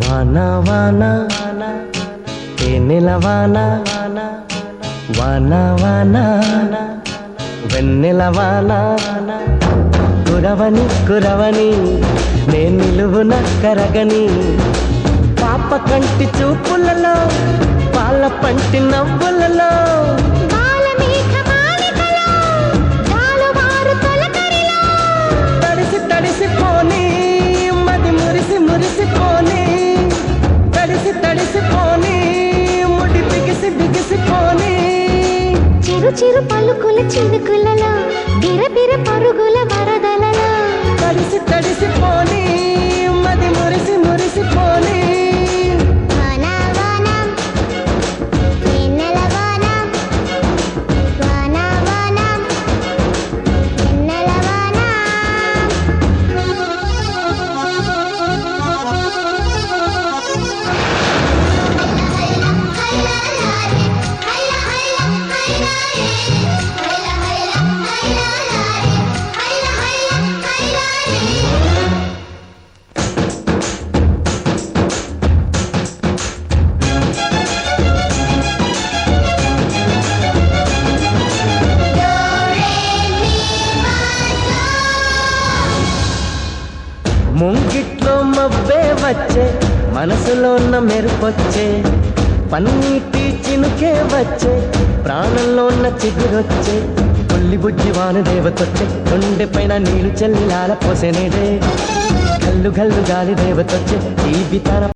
వాన వాన తేనెల వాన వాన వాన వెన్నెల వాన కురవని కురవని నేను నిలువున కరగని పాప కంటి చూపులలో పాల పంటి నవ్వులలో చిరు చిరు పలుకుల చినుకులలో బిర పరుగుల వరదలలో. తడిసి తడిసి పోనీ ముంగిట్లో వచ్చే మనసులో ఉన్న మెరుపొచ్చే పన్నీటి చినుకే వచ్చే ప్రాణంలో ఉన్న చిగురొచ్చే పుల్లి బుజ్జి వాన దేవతొచ్చే గుండె పైన నీళ్ళు చెల్లాల లాల గల్లు గల్లు గాలి దేవతొచ్చే ఈ బితర